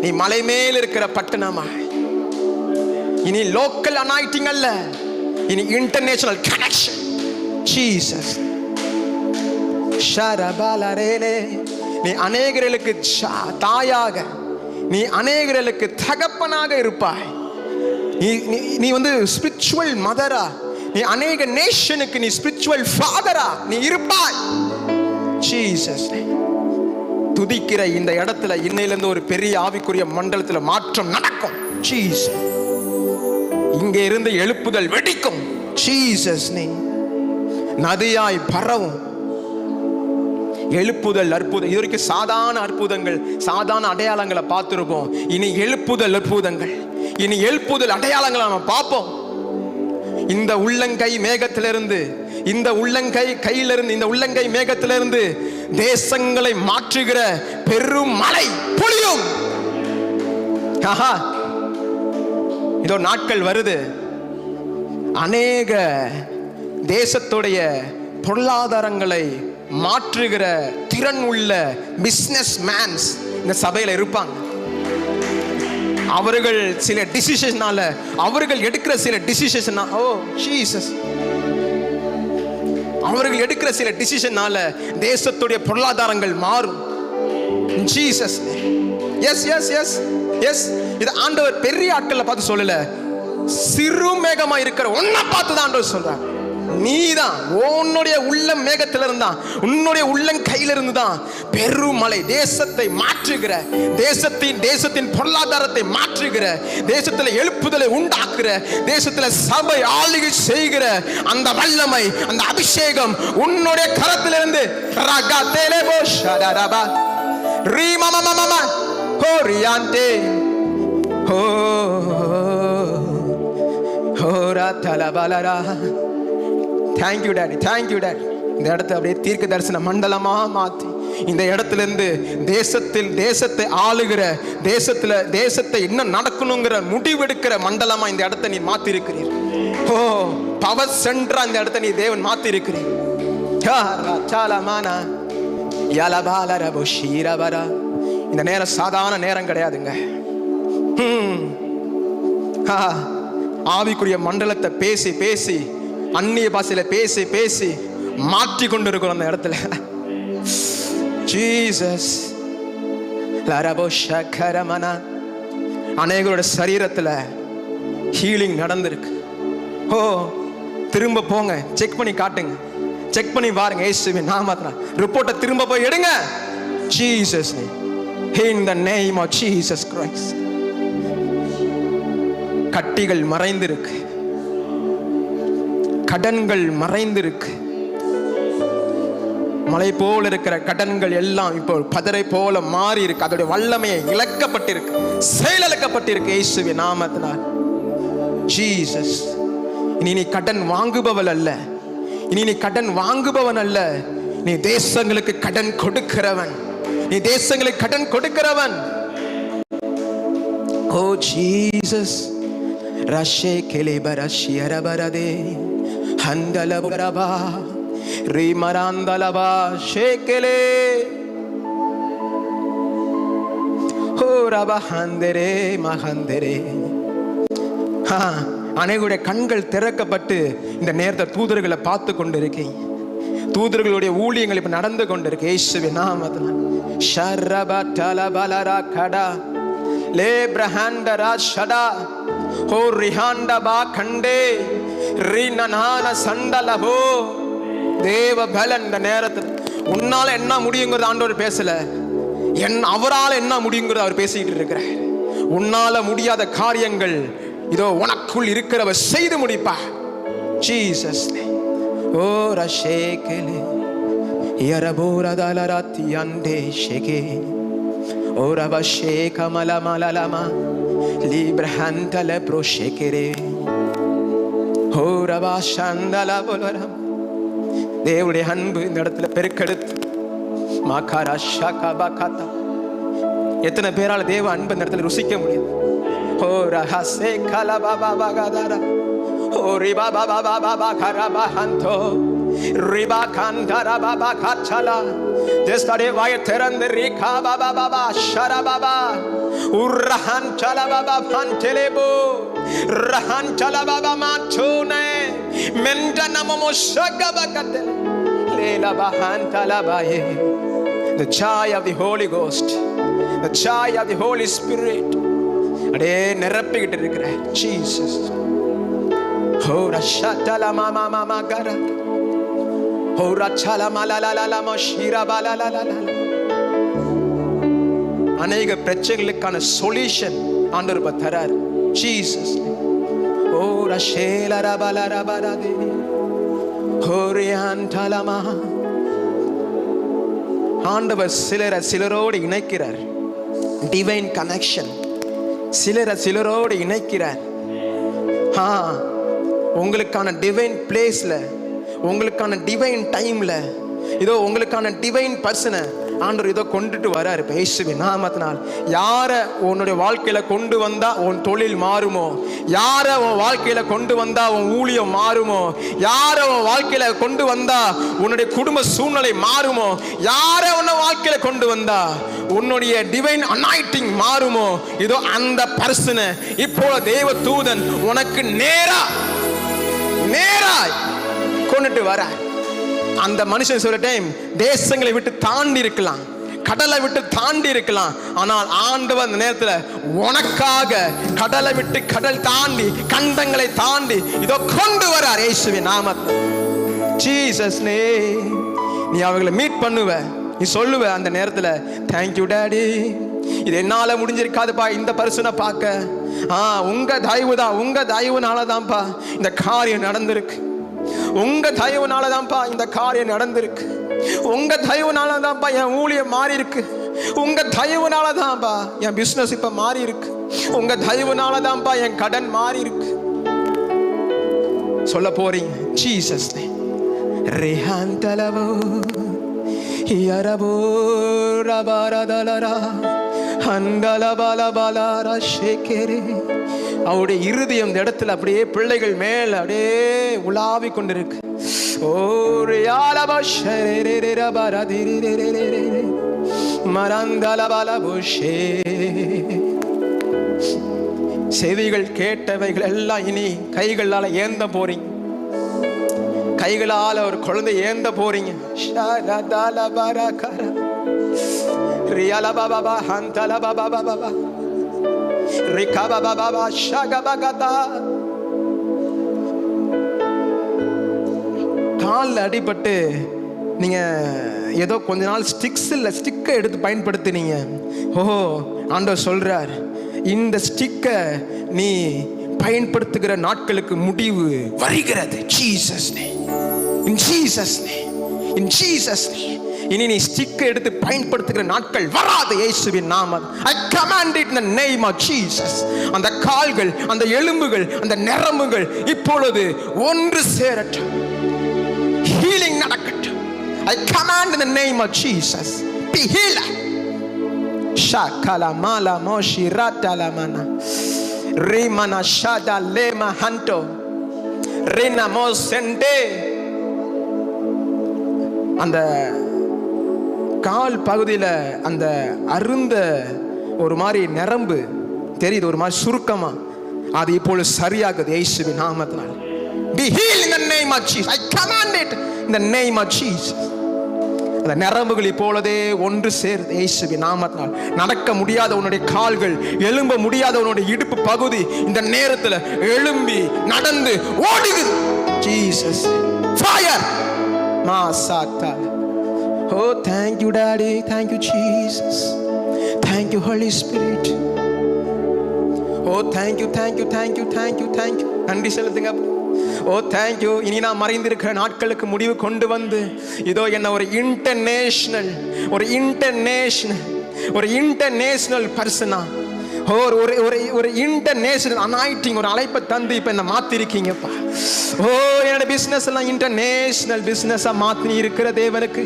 நீ மலை மேல் இருக்கிற பட்டணமாய். இனி லோக்கல் அனாயிட்டிங் அல்ல. இனி இன்டர்நேஷனல் கனெக்ஷன் ஜீசஸ் ஷரபலரேலே நீ அநேகர்களுக்கு சா- தாயாக நீ அநேகர்களுக்கு தகப்பனாக இருப்பாய். நீ நீ- வந்து ஸ்பிரிச்சுவல் மதரா நீ அநேக நேஷனுக்கு நீ ஸ்பிரிச்சுவல் ஃபாதரா நீ இருப்பாய். ஜீசஸ் துதிக்கிற இந்த இடத்துல இன்னையிலிருந்து ஒரு பெரிய ஆவிக்குரிய மண்டலத்தில் மாற்றம் நடக்கும். ஜீசஸ் இங்கே இருந்து எழுப்புதல் வெடிக்கும். ஜீசஸ் நீ நதியாய் பரவும். எழுப்புதல் அற்புதம். இது வரைக்கும் சாதாரண அற்புதங்கள் சாதாரண அடையாளங்களை பார்த்துருப்போம். இனி எழுப்புதல் அற்புதங்கள். இனி எழுப்புதல் அடையாளங்களை நம்ம பார்ப்போம். இந்த உள்ளங்கை மேகத்திலிருந்து இந்த உள்ளங்கை கையிலிருந்து இந்த உள்ளங்கை மேகத்திலிருந்து தேசங்களை மாற்றுகிற பெரும் மழை பொழியும். ஆஹா. இதோ நாட்கள் வருது. அநேக தேசத்துடைய பொருளாதாரங்களை மாற்றுகிற திறன் உள்ள பிசினஸ் மேன்ஸ் இந்த சபையில இருப்பாங்க. அவர்கள் சில டிசிஷனால அவர்கள் எடுக்கிற சில டிசிஷன் ஓ ஜீசஸ் அவர்கள் எடுக்கிற சில டிசிஷனால தேசத்துடைய பொருளாதாரங்கள் மாறும். Jesus yes yes yes yes இது ஆண்டவர் பெரிய ஆட்களை பார்த்து சொல்லல. சிறு மேகமா இருக்கிற ஒன்ன பார்த்து தான் ஆண்டவர் நீதான். உன்னுடைய உள்ளம் மேகத்துல இருந்தான் உன்னுடைய உள்ளம் கையில இருந்து தான் பெருமலை தேசத்தை மாற்றுகிற தேசத்தின் தேசத்தின் பொருளாதாரத்தை மாற்றுகிற தேசத்துல எழுப்புதலை உண்டாக்குற தேசத்துல சபை ஆளுகை செய்கிற அந்த வல்லமை அந்த அபிஷேகம் உன்னுடைய கரத்திலிருந்து. ரகா தேலேபோ ஷடரபா. ரீ மாமா மம ஹோ ரியாந்தே. ஹோ ஹோரா தலபலரா thank you daddy thank you daddy இந்த இடத்த அப்படியே தீர்க்க தரிசன மண்டலமாக மாற்றி இந்த இடத்துல இருந்து தேசத்தில் தேசத்தை ஆளுகிற தேசத்தில் தேசத்தை என்ன நடக்கணுங்கிற முடிவெடுக்கிற மண்டலமாக இந்த இடத்த நீ மாற்றிருக்கிறீர் ஓ பவர் சென்டரா இந்த இடத்தை நீ தேவன் மாற்றிருக்கிறீர் யலபாலரபு ஷீரபரா இந்த நேரம் சாதாரண நேரம் கிடையாதுங்க. ஆவிக்குரிய மண்டலத்தை பேசி பேசி அந்நிய பாசையில் பேசி பேசி மாற்றி கொண்டு இருக்கிறோம் அந்த இடத்துல. ஜீசஸ் லரபோ ஷகரமனா அநேகரோட சரீரத்தில் ஹீலிங் நடந்திருக்கு. ஓ திரும்ப போங்க செக் பண்ணி காட்டுங்க. செக் பண்ணி பாருங்க இயேசுவின் நாமத்துல. ரிப்போர்ட்டை திரும்ப போய் எடுங்க. Jesus in the name of Jesus Christ கட்டிகள் மறைந்திருக்கு. கடன்கள் மறைந்திருக்கு. மலை போல இருக்கிற கடன்கள் எல்லாம் இப்போ பதரை போல மாறி இருக்கு அதோட வல்லமையை இழக்கப்பட்டிருக்கு. செயலிழக்கப்பட்டிருக்கு இயேசுவின் நாமத்தினால். ஜீசஸ் இனி நீ கடன் வாங்குபவள் அல்ல. இனி நீ கடன் வாங்குபவன் அல்ல. நீ தேசங்களுக்கு கடன் கொடுக்கிறவன். நீ தேசங்களுக்கு கடன் கொடுக்கிறவன். Oh ஓ ஜீசஸ் ரஷே கெலிபர ஷியரபரதே ஹந்தலபரபா ரீமராந்தலபா ஷேக்கலே. ஹோ ரப மகந்தரே அனைவருடைய கண்கள் திறக்கப்பட்டு இந்த நேரத்தை தூதர்களை பார்த்து கொண்டிருக்கேன். தூதர்களுடைய ஊழியங்கள் இப்ப நடந்து கொண்டிருக்கு. இயேசுவின் நாமத்தில். ஷரப டலபலரா கடா. லே பிரஹாண்டரா ஷடா. ஹோ ரிஹாண்டபா கண்டே. ரினனான சண்டலபோ தேவ பலன் இந்த நேரத்தில் உன்னால என்ன முடியுங்கிறது ஆண்டவர் பேசல. என் அவரால் என்ன முடியுங்கிறது அவர் பேசிக்கிட்டு இருக்கிறார். உன்னால முடியாத காரியங்கள் இதோ உனக்குள் இருக்கிறவர் செய்து முடிப்பா. ஜீசஸ் ஓ ரஷேகலே யரபோரதலரத்தி அண்டே ஷெகே. ஓ ரபஷே ஷேகமல மலலமா லீப்ரஹந்தல ப்ரோஷேகரே ஓ ரபா சந்தல புலரம் தேவனுடைய அன்பு இந்த இடத்துல பெருக்கெடுத்து மாகாரா ஷாகா பாகாத்தா எத்தனை பேரால் தேவ அன்பு இந்த இடத்துல ருசிக்க முடியும் ஓ ரஹசே கல பாபா பாகாதாரா ஓ ரிபா பாபா பாபா பாகாரா பாஹந்தோ ரிபா காந்தாரா பாபா காச்சலா ஜஸ்ட் அடே வாய திறந்து Reeka Baba Baba ஷரா Baba Urrahan chalababa pantelebo. Rahan chalababa machone. Menda namomo shagabakatele. Lela bahan talabaye. The joy of the Holy Ghost. The joy of the Holy Spirit. அடே நிரப்பிக்கிட்டு இருக்கிற ஜீசஸ் la ரஷாட்டல மாமா மாமா கர ஹோ la மலலலல மஷீரா பலலலல அநேக பிரச்சனைகளுக்கான சொல்யூஷன் ஆண்டவர் தராரு Jesus. ஓ ரஷேல ரபல ரபல தேவி ஆண்டவர் சிலரை சிலரோடு இணைக்கிறார். டிவைன் கனெக்ஷன் சிலரை சிலரோடு இணைக்கிறார். ஆ உங்களுக்கான டிவைன் பிளேஸ்ல உங்களுக்கான டிவைன் டைம்ல இதோ உங்களுக்கான டிவைன் பர்சனை ஆண்டவர் இதோ கொண்டுட்டு வராரு. இப்ப நாமத்தினால் யாரை உன்னுடைய வாழ்க்கையில கொண்டு வந்தா உன் தொழில் மாறுமோ? யாரை உன் வாழ்க்கையில கொண்டு வந்தா உன் ஊழியம் மாறுமோ? யாரை உன் வாழ்க்கையில கொண்டு வந்தா உன்னுடைய குடும்ப சூழ்நிலை மாறுமோ? யாரை உன்னை வாழ்க்கையில கொண்டு வந்தா உன்னுடைய டிவைன் அனாய்டிங் மாறுமோ? இதோ அந்த பர்சனை. இப்போ தேவ தூதன் உனக்கு நேரா நேராய் கொண்டுட்டு வர அந்த மனுஷன் சொல்ற டைம் தேசங்களை விட்டு தாண்டி இருக்கலாம். கடலை விட்டு தாண்டி இருக்கலாம். ஆனால் ஆண்டவர் அந்த நேரத்தில் உனக்காக கடலை விட்டு கடல் தாண்டி கண்டங்களை தாண்டி இதோ கொண்டு வரார் இயேசுவின் நாமத்தை. ஜீசஸ் நே நீ அவங்களை மீட் பண்ணுவ நீ சொல்லுவ அந்த நேரத்தில் தேங்க்யூ டேடி இது என்னால் முடிஞ்சிருக்காதுப்பா இந்த பரிசுனை பார்க்க. ஆ உங்கள் தயவு தான் உங்கள் தயவுனால தான்ப்பா இந்த காரியம் நடந்திருக்கு. உங்க தயவுனால தான்ப்பா இந்த காரியம் நடந்திருக்கு. உங்க தயவுனால தான்ப்பா என் ஊழியம் மாறி இருக்கு உங்க தயவுனால தான்ப்பா என் பிசினஸ் இப்ப மாறி இருக்கு உங்க தயவுனால தான்ப்பா என் கடன் மாறி இருக்கு சொல்ல போறீங்க ஜீசஸ் ரேஹான் தலவோ பல ரபாரதலரா ஹண்டலபலபலாரா ஷேகேரே. அவருடைய இருதயம் இந்த இடத்துல அப்படியே பிள்ளைகள் மேல அப்படியே உலாவி கொண்டிருக்கு. ஓ ரியாலபா ஷரேரேரபரதிரிரேரேரே மரந்தலபலபுஷே செவிகள் கேட்டவைகள் எல்லாம் இனி கைகளால ஏந்த போறீங்க. கைகளால ஒரு குழந்தை ஏந்த போறீங்க. ஷரதல பரகர ரியல காலில் அடிபட்டு நீங்க ஏதோ கொஞ்ச நாள் ஸ்டிக்ஸ் இல்லை ஸ்டிக்கை எடுத்து பயன்படுத்தினீங்க. ஓஹோ ஆண்டவர் சொல்கிறார் இந்த ஸ்டிக்கை நீ பயன்படுத்துகிற நாட்களுக்கு முடிவு வருகிறது. Jesus in Jesus in Jesus இனி நீ ஸ்டிக்கை எடுத்து பயன்படுத்துகிற நாட்கள் வராது இயேசுவின் நாமம். I command it the name of Jesus அந்த கால்கள் அந்த எலும்புகள் அந்த நரம்புகள் இப்பொழுது ஒன்று சேரட்டும். ஹீலிங் நடக்கட்டும். I command in the name of Jesus be heal ஷாகல மாலா மோஷி ராட்டல மனா ரீமனா ஷாடா லேமா ஹண்டோ ரீனா மோசெண்டே அந்த கால் பகுதியில் அந்த அருந்த ஒரு மாதிரி நரம்பு. தெரியுது ஒரு மாதிரி சுருக்கமா. அது இப்பொழுது சரியாகுது இயேசுவின் நாமத்தினால். Be healed in the name of Jesus. I command it in the name of Jesus. அந்த நரம்புகள் இப்பொழுதே ஒன்று சேருது இயேசுவின் நாமத்தினால். நடக்க முடியாத உன்னுடைய கால்கள் எழும்ப முடியாத உன்னுடைய இடுப்பு பகுதி இந்த நேரத்தில் எழும்பி நடந்து ஓடுகுது ஜீசஸ் ஃபயர் மாசாத்தால். ஓ thank you daddy thank you Jesus. Thank you holy Spirit. Oh thank you thank you thank you thank you thank you நன்றி செலுத்துங்க. ஓ தேங்க் யூ இனி நான் மறைந்திருக்கிற நாட்களுக்கு முடிவு கொண்டு வந்து இதோ என்ன ஒரு இன்டர்நேஷனல் ஒரு இன்டர்நேஷனல் ஒரு இன்டர்நேஷனல் பர்சனா oh, ஒரு ஒரு ஒரு ஒரு இன்டர்நேஷனல் அனாயிட்டிங் ஒரு அழைப்பை தந்து இப்போ என்ன மாற்றிருக்கீங்கப்பா ஓ oh, என்னோட பிஸ்னஸ் எல்லாம் இன்டர்நேஷனல் பிஸ்னஸாக மாற்றி இருக்கிற தேவனுக்கு.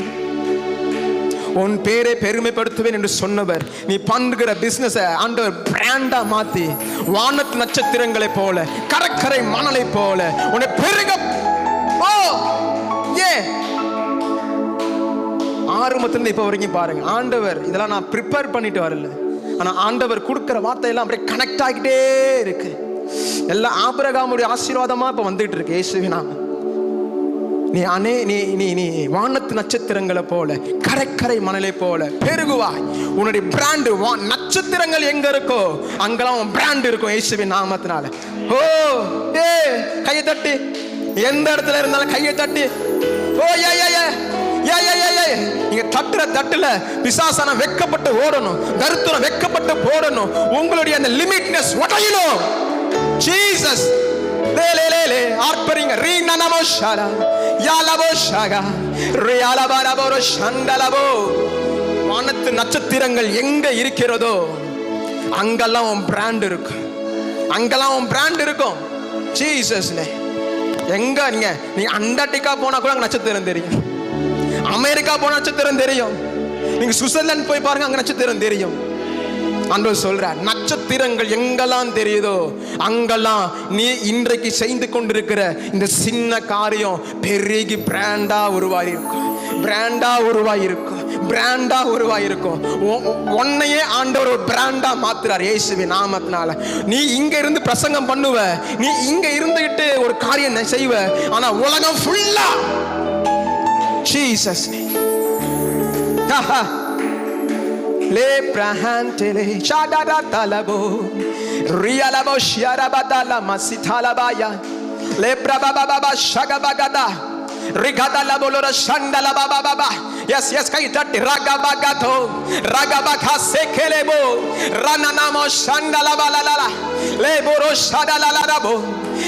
உன் பேரை பெருமைப்படுத்துவேன் என்று சொன்னவர். நீ பண்ணுகிற பிசினஸ் ஆண்டவர் பிராண்டா மாத்தி வானத்து நட்சத்திரங்களை போல கடற்கரை மணலை போல உன்னை பெருக ஓ ஏ. ஆரம்பத்துல இப்ப வரைக்கும் பாருங்க. ஆண்டவர் இதெல்லாம் நான் ப்ரிப்பேர் பண்ணிட்டு வரல. ஆனா ஆண்டவர் கொடுக்கிற வார்த்தையெல்லாம் அப்படியே கனெக்ட் ஆகிட்டே இருக்கு. எல்லாம் ஆபிரகாமுடைய ஆசீர்வாதமா இப்ப வந்துட்டு இருக்கு. இயேசுவின் நீ அனே நீ நீ நீ வானத்து நட்சத்திரங்களை போல கரைக்கரை மணலை போல பெருகுவாய். உன்னுடைய பிராண்டு நட்சத்திரங்கள் எங்க இருக்கோ அங்கெல்லாம் உன் பிராண்ட் இருக்கும் இயேசுவின் நாமத்தினால. ஓ ஏ கையை தட்டி. எந்த இடத்துல இருந்தாலும் கையை தட்டி. ஓ ஏ ஏ ஏ நீங்க தட்டுற தட்டுல பிசாசான வெக்கப்பட்டு ஓடணும் கருத்துரம் வெக்கப்பட்டு போடணும். உங்களுடைய அந்த லிமிட்னஸ் உடையணும். ஜீசஸ். லே லே லே ஆர்ப்பரிங்க. ரீ நனமோ ஷாரா யாலபோ ஷாகா ரியாலபரபோரோ ஷண்டலபோ. வானத்து நட்சத்திரங்கள் எங்க இருக்கிறதோ அங்கெல்லாம் உன் பிராண்ட் இருக்கும். அங்கெல்லாம் உன் பிராண்ட் இருக்கும். ஜீசஸ்ல எங்க நீங்க? நீங்க அண்டார்டிகா போனா கூட அங்க நட்சத்திரம் தெரியும். அமெரிக்கா போன நட்சத்திரம் தெரியும். நீங்க சுவிட்சர்லாந்து போய் பாருங்க அங்க நட்சத்திரம் தெரியும். அன்று சொல்றார் நட்சத்திரங்கள் எங்கெல்லாம் தெரியுதோ அங்கெல்லாம் நீ இன்றைக்கு செய்து கொண்டிருக்கிற இந்த சின்ன காரியம் பெருகி பிராண்டா உருவாயிருக்கும். பிராண்டா உருவாயிருக்கும். பிராண்டா உருவாயிருக்கும். உன்னையே ஆண்டவர் ஒரு பிராண்டா மாத்துறார் இயேசுவி நாமத்தினால. நீ இங்க இருந்து பிரசங்கம் பண்ணுவ நீ இங்க இருந்துகிட்டு ஒரு காரியம் செய்வ ஆனா உலகம் ஃபுல்லா ஜீசஸ் ஹா ஹா le prahante le chadada talabo ria la boshia rabada lebrahantele shadadatalabo rialabo shiarabadala masitalabaya lebrabababa shagabagada rigadalabo lora shandalabababa Yes, yes, kai that ragabagato, ragabaka sekelebo, rananamo raga leboro shadalalabo,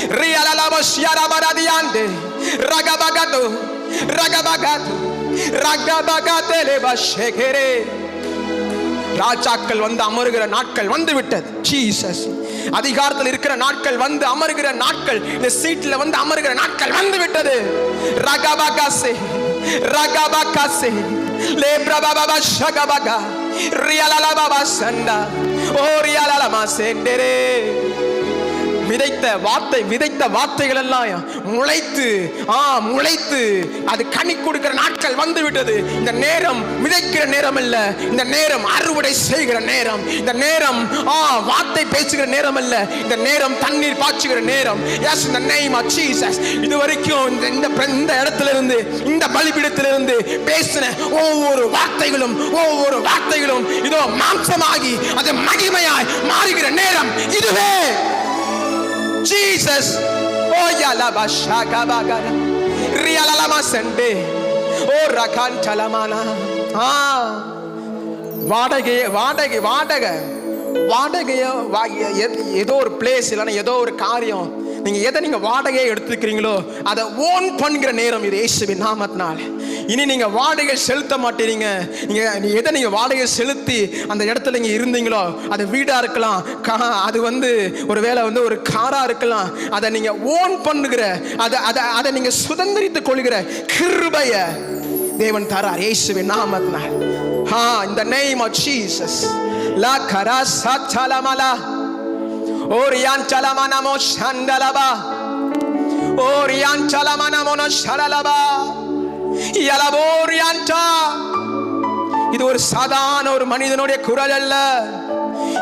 rialalabo shiarabaradiande, ragabagato, le ba shekere. ராஜாக்கள் வந்து அமருகிற நாட்கள் வந்து விட்டது Jesus அதிகாரத்தில் இருக்கிற நாட்கள் வந்து அமருகிற நாட்கள் இந்த சீட்ல வந்து அமருகிற நாட்கள் வந்து விட்டது ரகபகாசே லே பிரபாபா ஷகபகா ரியலலபாபா சண்டா ஓ ரியலலமா சேண்டரே. விதைத்த வார்த்தை விதைத்த வார்த்தைகள் எல்லாம் முளைத்து ஆ முளைத்து. அது கனி கொடுக்கிற நாட்கள் வந்து விட்டது இந்த நேரம் விதைக்கிற நேரம் இல்ல இந்த நேரம் அறுவடை செய்கிற நேரம். இந்த நேரம் ஆ வார்த்தை பேசுகிற நேரம் இல்ல இந்த நேரம் தண்ணீர் பாய்ச்சுகிற நேரம். எஸ் இந்த நேம் ஆஃப் ஜீசஸ் இது வரைக்கும் இந்த இந்த இந்த இடத்துல இருந்து இந்த பலிபீடத்திலிருந்து பேசின ஒவ்வொரு வார்த்தைகளும் ஒவ்வொரு வார்த்தைகளும் இதோ மாம்சமாகி அது மகிமையாய் மாறுகிற நேரம் இதுவே. Jesus. Oh yalaba shaka bagara. Rialalama sende. Oh rakantalamana. Ah. வாடகை வாடகை வாடகை வாடகையோ ஏதோ ஒரு பிளேஸ் இல்லைன்னா ஏதோ ஒரு காரியம் நீங்கள் எதை நீங்கள் வாடகையை எடுத்துக்கிறீங்களோ அதை ஓன் பண்ணுகிற நேரம் இது இயேசுவின் நாமத்தினால் இனி நீங்கள் வாடகை செலுத்த மாட்டீங்க. நீங்கள் நீ எதை நீங்கள் வாடகை செலுத்தி அந்த இடத்துல நீங்கள் இருந்தீங்களோ அது வீடாக இருக்கலாம். கா- அது வந்து ஒரு வேளை வந்து ஒரு காராக இருக்கலாம். அதை நீங்கள் ஓன் பண்ணுகிற அதை அதை அதை நீங்கள் சுதந்திரித்து கொள்கிற கிருபைய தேவன் தரார். இயேசுவின் நாமத்தினால். ஹா இந்த நேம் ஆஃப் ஜீசஸ் லா கரா சாச்சலமலா ஓரியான் சலமனமோ சண்டலபா ஓரியான் சலமனமோனோ ஷரலபா இது ஒரு சாதாரண ஒரு மனிதனுடைய குரல் அல்ல.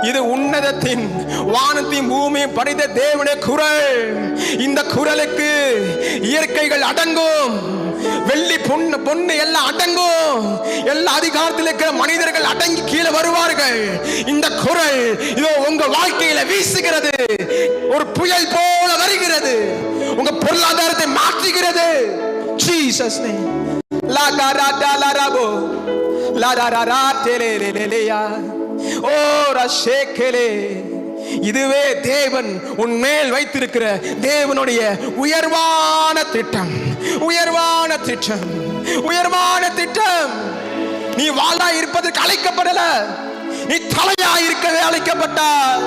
இது உன்னதத்தின் வானத்தின் பூமியும் படைத்த தேவனுடைய குரல். இந்த குரலுக்கு இயற்கைகள் அடங்கும். வெள்ளி பொண்ணு பொண்ணு எல்லாம் அடங்கும். எல்லா அதிகாரத்தில் இருக்கிற மனிதர்கள் அடங்கி கீழே வருவார்கள். இந்த குரல் இதோ உங்க வாழ்க்கையில வீசுகிறது. ஒரு புயல் போல வருகிறது. உங்க பொருளாதாரத்தை மாற்றுகிறது. Jesus' name. La garada la rabo. La da da da tele le le le ya. ஓ ரஷேக்கலே இதுவே தேவன் உன் மேல் வைத்திருக்கிற தேவனுடைய உயர்வான திட்டம். உயர்வான திட்டம். உயர்வான திட்டம். நீ வாழா இருப்பதற்கு அழைக்கப்படல. நீ தலையா இருக்கவே அழைக்கப்பட்டாய்.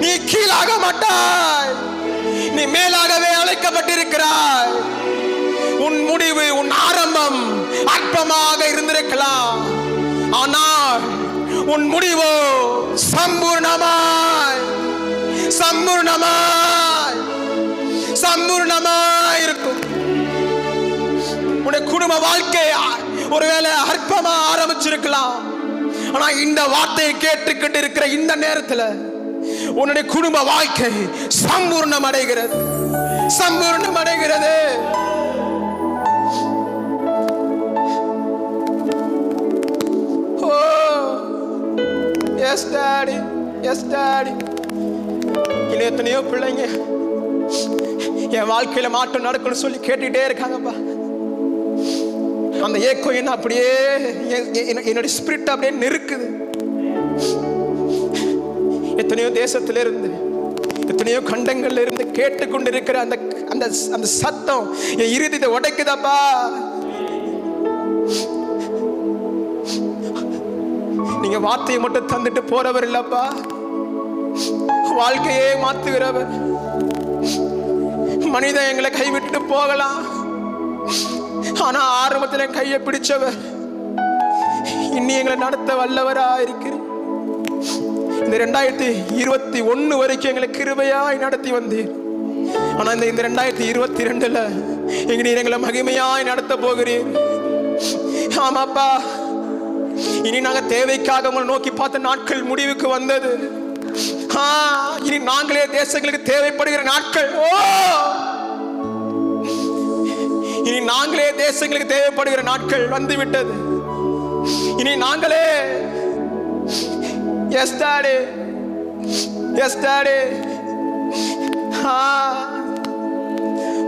நீ கீழாக மாட்டாய். நீ மேலாகவே அழைக்கப்பட்டிருக்கிறாய். உன் முடிவு உன் ஆரம்பம் அற்பமாக இருந்திருக்கலாம். ஆனால் உன் முடிவோ சம்பூர்ணமாய் சம்பூர்ணமாய் சம்பூர்ணமாய் இருக்கும். உன்னுடைய குடும்ப வாழ்க்கை ஒருவேளை அற்பமா ஆரம்பிச்சிருக்கலாம். ஆனா இந்த வார்த்தையை கேட்டுக்கிட்டு இருக்கிற இந்த நேரத்துல உன்னுடைய குடும்ப வாழ்க்கை சம்பூர்ணம் அடைகிறது சம்பூர்ணம் அடைகிறது எஸ் டாடி எஸ் டாடி இன்னும் எத்தனையோ பிள்ளைங்க என் வாழ்க்கையில மாற்றம் நடக்கணும்னு சொல்லி கேட்டுக்கிட்டே இருக்காங்கப்பா. அந்த ஏக்கம் என்ன அப்படியே என்னோட என்னுடைய ஸ்பிரிட் அப்படியே நெருக்குது. எத்தனையோ தேசத்துல இருந்து எத்தனையோ கண்டங்கள்ல இருந்து கேட்டுக்கொண்டு இருக்கிற அந்த அந்த அந்த சத்தம் என் இறுதியை உடைக்குதாப்பா. நீங்க வார்த்தையை மட்டும் தந்துட்டு போறவர் இல்லப்பா. வாழ்க்கையே மாத்துகிறவர். மனிதன் எங்களை கைவிட்டு போகலாம். ஆனா ஆரம்பத்துல என் கையை பிடிச்சவர். இன்னி எங்களை நடத்த வல்லவரா இருக்கிறேன் இந்த ரெண்டாயிரத்தி இருபத்தி ஒண்ணு வரைக்கும் எங்களை கிருபையாய் நடத்தி வந்தீர். ஆனா இந்த இந்த ரெண்டாயிரத்தி இருபத்தி ரெண்டுல எங்க நீர் எங்களை மகிமையாய் நடத்த போகிறீர். ஆமாப்பா. இனி நாங்க தேவைக்காக உங்களை நோக்கி பார்த்த நாட்கள் முடிவுக்கு வந்தது. இனி நாங்களே தேசங்களுக்கு தேவைப்படுகிற நாட்கள். ஓ! இனி நாங்களே தேசங்களுக்கு தேவைப்படுகிற நாட்கள் வந்து விட்டது இனி நாங்களே yes daddy yes daddy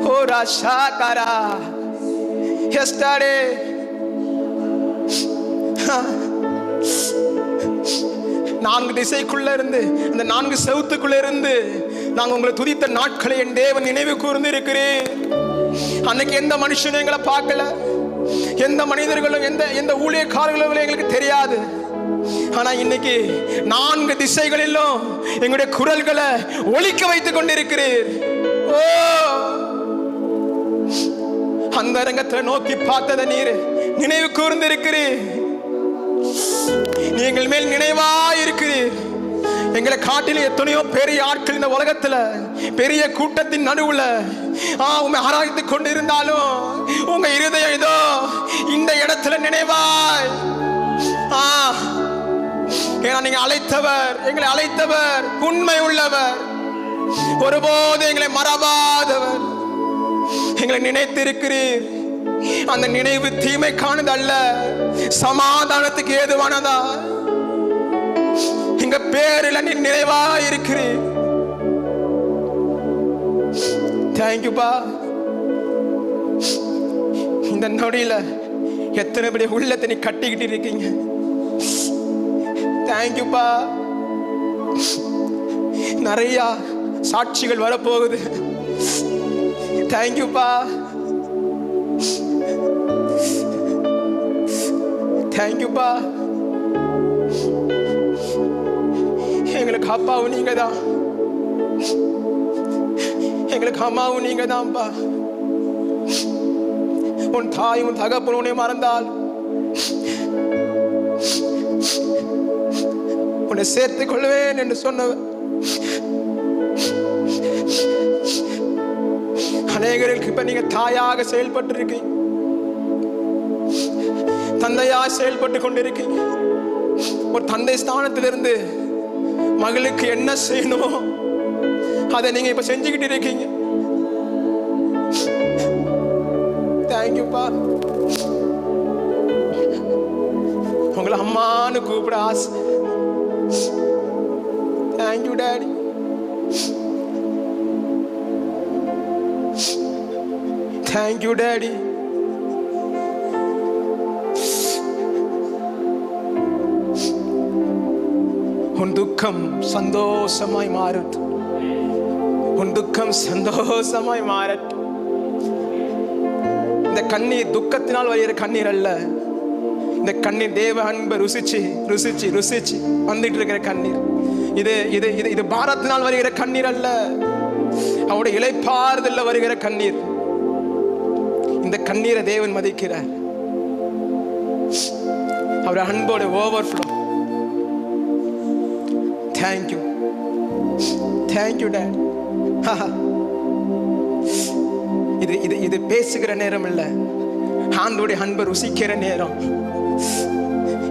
oh ராஷா காரா எஸ் டாடி நான்கு திசைக்குள்ள இருந்து அந்த நான்கு செவுத்துக்குள்ள இருந்து நாங்கள் உங்களை துதித்த நாட்களை என் தேவன் நினைவு கூர்ந்து இருக்கிறேன் அன்னைக்கு எந்த மனுஷனும் எங்களை பார்க்கல. எந்த மனிதர்களும் எந்த எந்த ஊழியக்காரர்களும் எங்களுக்கு தெரியாது. ஆனா இன்னைக்கு நான்கு திசைகளிலும் எங்களுடைய குரல்களை ஒழிக்க வைத்துக் கொண்டிருக்கிறீர். ஓ! அந்த ரங்கத்துல நோக்கி பார்த்தத நீர் நினைவு கூர்ந்திருக்கிறீர். நீ எங்கள் மேல் நினைவா இருக்கிறீர். எங்களை காட்டில எத்தனையோ பெரிய ஆட்கள் இந்த உலகத்துல பெரிய கூட்டத்தின் நடுவுல ஆ உண்மை ஆராய்ந்து கொண்டு இருந்தாலும் உங்க இருதயம் இதோ இந்த இடத்துல நினைவாய். ஆ ஏன்னா நீங்க அழைத்தவர் எங்களை அழைத்தவர் உண்மை உள்ளவர். ஒருபோது எங்களை மறவாதவர். எங்களை நினைத்திருக்கிறீர். அந்த நினைவு தீமைக்கானது அல்ல. சமாதானத்துக்கு ஏதுவானதா? எங்க பேரில் நீ நினைவா இருக்கிறேன் தேங்க்யூப்பா இந்த நொடியில எத்தனை பெரிய உள்ளத்தை நீ கட்டிக்கிட்டு இருக்கீங்க? தேங்க்யூப்பா நிறைய சாட்சிகள் வரப்போகுது. தேங்க்யூப்பா தேங்க்யூப்பா எங்களுக்கு அப்பாவும் நீங்க தான் எங்களுக்கு அம்மாவும் நீங்க தான்ப்பா உன் தாய் உன் தகப்பனும் உன்னை மறந்தால் உன்னை சேர்த்துக் கொள்வேன் என்று சொன்னவர். அநேகருக்கு இப்ப நீங்க தாயாக செயல்பட்டு இருக்கீங்க தந்தையா செயல்பட்டு கொண்டிருக்கீங்க ஒரு தந்தை ஸ்தானத்திலிருந்து மகளுக்கு என்ன செய்யணுமோ அதை நீங்க இப்ப செஞ்சுக்கிட்டு இருக்கீங்க. தேங்க்யூப்பா உங்களை அம்மானு கூப்பிட ஆசை. தேங்க்யூ டேடி தேங்க்யூ டேடி உன் துக்கம் சந்தோஷமாய் மாறட்டும். உன் துக்கம் சந்தோஷமாய் மாறட்டும். இந்த கண்ணீர் துக்கத்தினால் வருகிற கண்ணீர் அல்ல. இந்த கண்ணீர் தேவ அன்பை ருசிச்சு ருசிச்சு ருசிச்சு வந்துட்டு இருக்கிற கண்ணீர். இது இது இது இது பாரத்தினால் வருகிற கண்ணீர் அல்ல. அவருடைய இலைப்பாறுதல்ல வருகிற கண்ணீர். இந்த கண்ணீரை தேவன் மதிக்கிறார். அவர் அன்போட ஓவர்ஃப்ளோ தேங்க்யூ தேங்க்யூ டேட் இது இது இது பேசுகிற நேரம் இல்ல ஆண்டோடைய அன்பை ருசிக்கிற நேரம்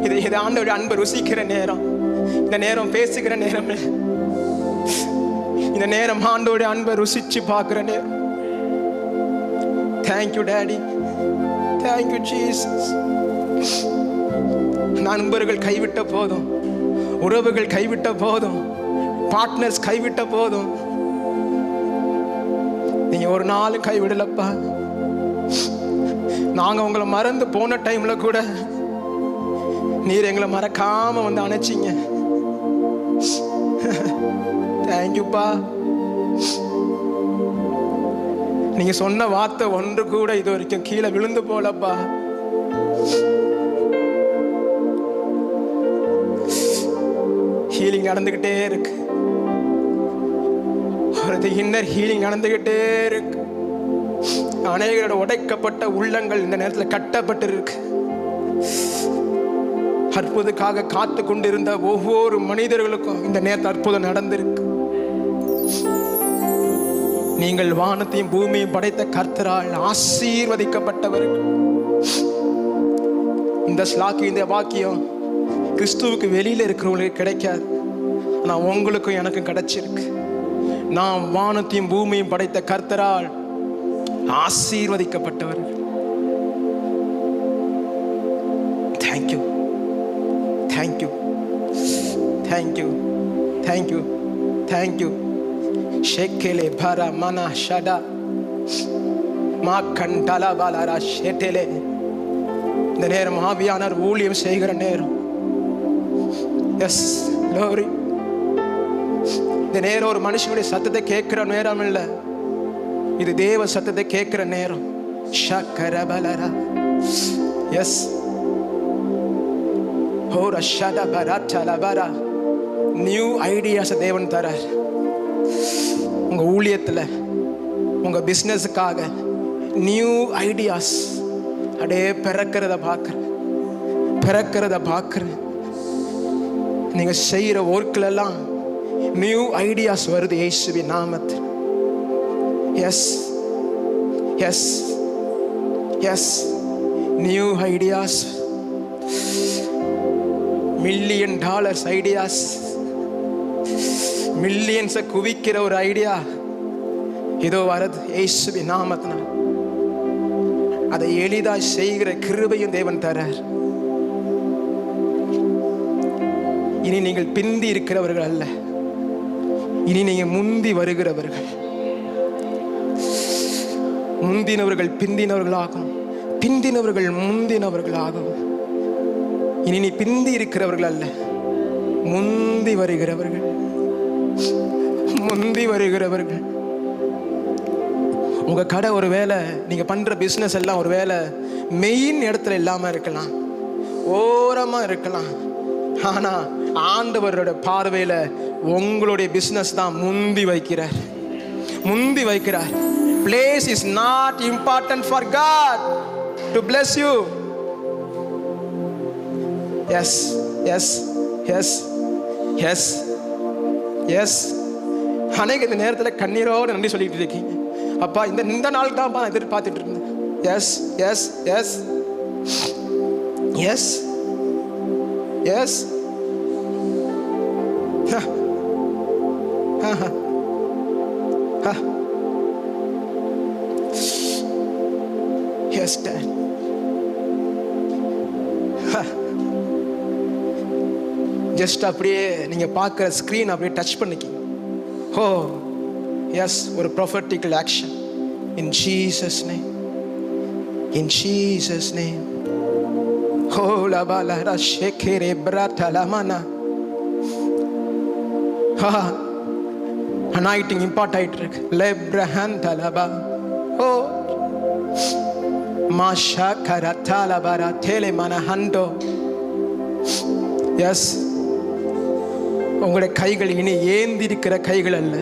இது இது ஆண்டோடைய அன்பை ருசிக்கிற நேரம் இந்த நேரம் பேசுகிற நேரம் இந்த நேரம் ஆண்டோடைய அன்பை ருசிச்சு பார்க்குற நேரம் தேங்க்யூ டேடி தேங்க்யூ ஜீசஸ் நண்பர்கள் கைவிட்ட போதும் உறவுகள் கைவிட்ட போதும். பார்ட்னர்ஸ் கைவிட்ட போதும். நீங்க ஒரு நாள் கைவிடலப்பா நாங்க உங்களை மறந்து போன டைம்ல கூட நீர் எங்களை மறக்காம வந்து அணைச்சிங்க. தேங்க்யூப்பா நீங்க சொன்ன வார்த்தை ஒன்று கூட இது வரைக்கும் கீழே விழுந்து போலப்பா. ஹீலிங் நடந்துகிட்டே இருக்கு. அவரது இன்னர் ஹீலிங் நடந்துகிட்டே இருக்கு. அநேகரோட உடைக்கப்பட்ட உள்ளங்கள் இந்த நேரத்தில் கட்டப்பட்டு இருக்கு அற்புதக்காக காத்து கொண்டிருந்த ஒவ்வொரு மனிதர்களுக்கும் இந்த நேரத்தில் அற்புதம் நடந்திருக்கு. நீங்கள் வானத்தையும் பூமியையும் படைத்த கர்த்தரால் ஆசீர்வதிக்கப்பட்டவர்கள் இந்த ஸ்லாக்கு இந்த வாக்கியம் கிறிஸ்துவுக்கு வெளியில் இருக்கிறவங்களுக்கு கிடைக்காது. ஆனா உங்களுக்கும் எனக்கும் கிடைச்சிருக்கு. நாம் வானத்தையும் பூமியும் படைத்த கர்த்தரால் ஆசீர்வதிக்கப்பட்டவர்கள் thank you thank you thank you thank you thank you ஷெக்கெலே பர மன ஷடா மா கண்டல பாலரா ஷேட்டேலே இந்த நேரம் ஆவியானார் ஊழியம் செய்கிற நேரம். எஸ் லோரி இந்த நேரம் ஒரு மனுஷனுடைய சத்தத்தை கேட்கிற நேரம் இல்ல. இது தேவ சத்தத்தை கேட்கிற நேரம். ஷக்கரபலரா. எஸ் ஹோர ஷடபரா சலபரா நியூ ஐடியாஸ் தேவன் தரார். உங்க ஊழியத்துல உங்க பிசினஸுக்காக நியூ ஐடியாஸ் அப்படியே பிறக்கிறத பார்க்குறேன் பிறக்கிறத பார்க்குறேன் நீங்க செய்யற ஒர்க்ல எல்லாம் நியூ ஐடியாஸ் வருது இயேசுவின் நாமத்தில். Yes yes yes new ideas million dollars ideas மில்லியன்ஸை குவிக்கிற ஒரு ஐடியா இதோ வரது இயேசுவின் நாமத்தினால். அதை எளிதாய் செய்கிற கிருபையும் தேவன் தரார். இனி நீங்கள் பிந்தி இருக்கிறவர்கள் அல்ல. இனி நீங்க முந்தி வருகிறவர்கள். முந்தினவர்கள் பிந்தினவர்களாகும். பிந்தினவர்கள் முந்தினவர்களாகும். இனி நீ பிந்தி இருக்கிறவர்கள் அல்ல. முந்தி வருகிறவர்கள். முந்தி வருகிறவர்கள். உங்க கடை ஒரு வேலை நீங்க பண்ற பிசினஸ் எல்லாம் ஒரு வேலை மெயின் இடத்துல இல்லாம இருக்கலாம். ஓரமா இருக்கலாம். ஆனா ஆண்டவரோட பார்வையில உங்களுடைய பிஸ்னஸ் தான் முந்தி வைக்கிறார். முந்தி வைக்கிறார். Place is not important for God to bless you yes yes yes yes yes அநேக இந்த நேரத்தில் கண்ணீரோடு நன்றி சொல்லிட்டு இருக்கீங்க. அப்பா இந்த இந்த நாள் தான் நான் எதிர்பார்த்துட்டு இருந்தேன். Yes yes yes yes yes yes date just அப்படியே நீங்க பார்க்குற ஸ்க்ரீன் அப்படியே டச் பண்ணிக்கிங்க. ஓ எஸ் ஒரு prophetical action in Jesus name in Jesus name ஹோ லபாலரா ஷேகேரே பிரதலமனா ஹா அனாயிட்டிங் இம்பார்ட் ஆயிட்டு இருக்கு லெப்ரஹன் தலபா ஓ மாஷா கரத்தாலபரா தேலே மனஹண்டோ எஸ் உங்களுடைய கைகள் இனி ஏந்திருக்கிற கைகள் அல்ல.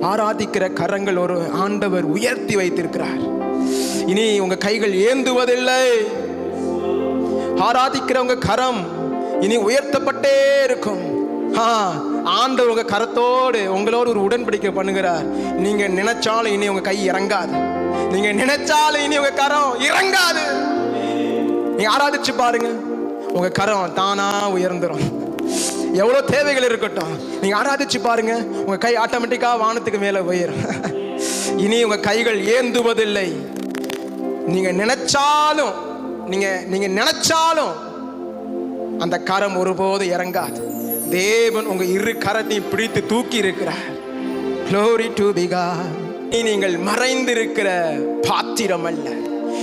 ஆராதிக்கிற கரங்கள் ஒரு ஆண்டவர் உயர்த்தி வைத்திருக்கிறார். இனி உங்க கைகள் ஏந்துவதில்லை. ஆராதிக்கிற உங்க கரம் இனி உயர்த்தப்பட்டே இருக்கும். ஆ, ஆண்டவர் உங்க கரத்தோடு உங்களோடு ஒரு உடன்படிக்கை பண்ணுகிறார். நீங்க நினைச்சாலும் இனி உங்க கை இறங்காது. நீங்க நினைச்சாலும் இனி உங்க கரம் இறங்காது. நீங்க ஆராதிச்சு பாருங்க. உங்க கரம் தானா உயர்ந்துரும். எவ்வளோ தேவைகள் இருக்கட்டும். நீங்க ஆராதிச்சு பாருங்க. உங்க கை ஆட்டோமேட்டிக்கா வானத்துக்கு மேல உயரும். இனி உங்க கைகள் ஏந்துவதில்லை. நீங்க நினைச்சாலும் நீங்க நீங்க நினைச்சாலும் அந்த கரம் ஒருபோது இறங்காது. தேவன் உங்க இரு கரத்தையும் பிடித்து தூக்கி இருக்கிறார். Glory to நீ நீங்கள் மறைந்திருக்கிற பாத்திரம் அல்ல.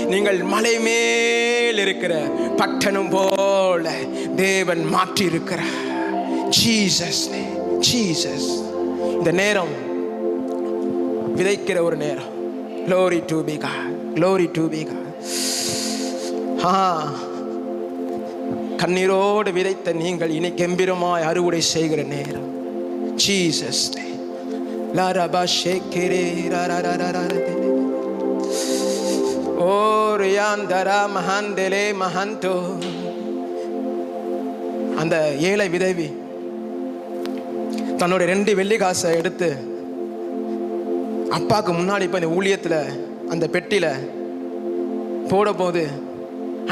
நீங்கள் மலை மேல் இருக்கிற பட்டணம் போல தேவன் மாற்றி இருக்கிறார் ஜீசஸ் ஜீசஸ் இந்த நேரம் விதைக்கிற ஒரு நேரம். க்ளோரி டு பிகா க்ளோரி டு பிகா ஆ. கண்ணீரோடு விதைத்த நீங்கள் இனி கம்பீரமாய் அறுவடை செய்கிற நேரம். ஜீசஸ் லாரபா ஷேக்கிரே ஓ ரியாந்தரா மஹாந்தலே மஹந்தோ. அந்த ஏழை விதவி தன்னோட ரெண்டு வெள்ளி காசை எடுத்து அப்பாவுக்கு முன்னாடி இப்போ இந்த ஊழியத்தில் அந்த பெட்டியில் போட போது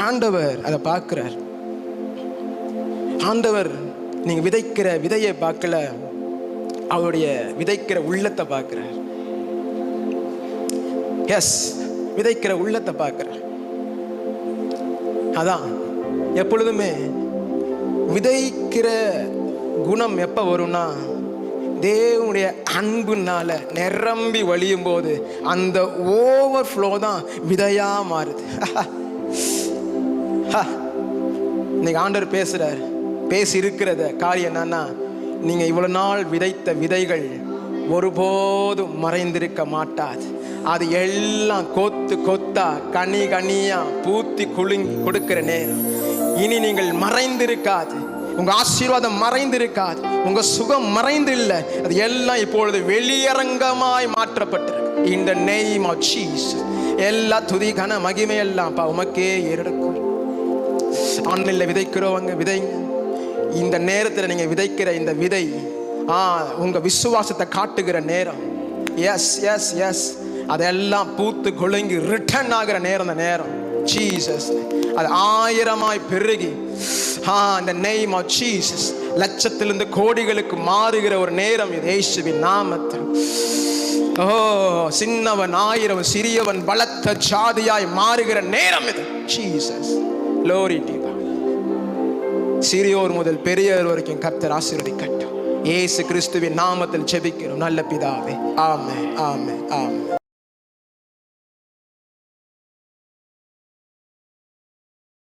ஆண்டவர் அதை பார்க்கிறார். ஆண்டவர் நீங்க விதைக்கிற விதையை பார்க்கல அவருடைய விதைக்கிற உள்ளத்தை பார்க்கிறார். எஸ் விதைக்கிற உள்ளத்தை பார்க்கிறார். அதான் எப்பொழுதுமே விதைக்கிற குணம் எப்போ வரும்னா தேவனுடைய அன்புனால நிரம்பி வழியும் போது அந்த ஓவர் ஃப்ளோ தான் விதையா மாறுது. ஹா. இன்னைக்கு ஆண்டவர் பேசுகிறார் பேசி இருக்கிறத காரியம் என்னன்னா நீங்க இவ்வளவு நாள் விதைத்த விதைகள் ஒருபோதும் மறைந்திருக்க மாட்டாது. அது எல்லாம் கொத்து கொத்தா கனி கனியா பூத்தி குலுங்கி கொடுக்கிற நேரம். இனி நீங்கள் மறைந்திருக்காது. உங்க ஆசீர்வாதம் மறைந்திருக்காது. உங்க சுகம் மறைந்து இல்லை அது எல்லாம் இப்பொழுது வெளியரங்கமாய் மாற்றப்பட்டிருக்கு. இந்த நெய்ம் ஆஃப் சீஸ் எல்லா துதி கன மகிமை எல்லாம் பா உமக்கே ஏறெடுக்கும். ஆன்லைனில் விதைக்கிறவங்க விதைங்க. இந்த நேரத்தில் நீங்கள் விதைக்கிற இந்த விதை ஆ உங்கள் விசுவாசத்தை காட்டுகிற நேரம். எஸ் எஸ் எஸ் அதெல்லாம் பூத்து குலுங்கி ரிட்டர்ன் ஆகிற நேரம் அந்த நேரம். ஜீசஸ் அது ஆயிரமாய் பெருகி. ஆ இந்த நெய்ம் ஆஃப் ஜீசஸ் லட்சத்திலிருந்து கோடிகளுக்கு மாறுகிற ஒரு நேரம் இது ஏசுவின் நாமத்தில். ஓ சின்னவன் ஆயிரம் சிறியவன் பலத்த ஜாதியாய் மாறுகிற நேரம் இது. ஜீசஸ் லோரி சிறியோர் முதல் பெரியவர் வரைக்கும் கர்த்தர் ஆசீர்வதிக்கட்டும். ஏசு கிறிஸ்துவின் நாமத்தில் செபிக்கிறோம் நல்ல பிதாவே. ஆமே ஆமே ஆமே